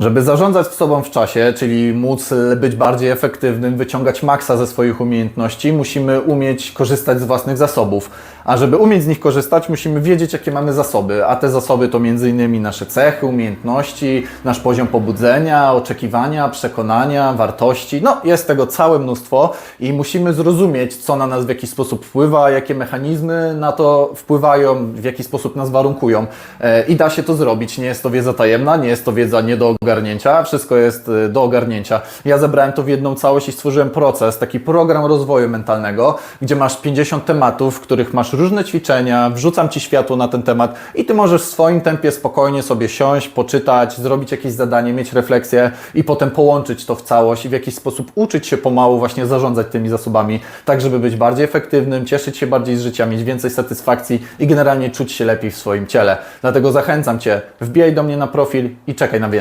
Żeby zarządzać sobą w czasie, czyli móc być bardziej efektywnym, wyciągać maksa ze swoich umiejętności, musimy umieć korzystać z własnych zasobów. A żeby umieć z nich korzystać, musimy wiedzieć, jakie mamy zasoby. A te zasoby to m.in. nasze cechy, umiejętności, nasz poziom pobudzenia, oczekiwania, przekonania, wartości. No, jest tego całe mnóstwo i musimy zrozumieć, co na nas w jakiś sposób wpływa, jakie mechanizmy na to wpływają, w jaki sposób nas warunkują. E, I da się to zrobić. Nie jest to wiedza tajemna, nie jest to wiedza nie do ogarnięcia, wszystko jest e, do ogarnięcia. Ja zebrałem to w jedną całość i stworzyłem proces, taki program rozwoju mentalnego, gdzie masz 50 tematów, w których masz różne ćwiczenia, wrzucam Ci światło na ten temat i Ty możesz w swoim tempie spokojnie sobie siąść, poczytać, zrobić jakieś zadanie, mieć refleksję i potem połączyć to w całość i w jakiś sposób uczyć się pomału właśnie zarządzać tymi zasobami, tak żeby być bardziej efektywnym, cieszyć się bardziej z życia, mieć więcej satysfakcji i generalnie czuć się lepiej w swoim ciele. Dlatego zachęcam Cię, wbijaj do mnie na profil i czekaj na więcej.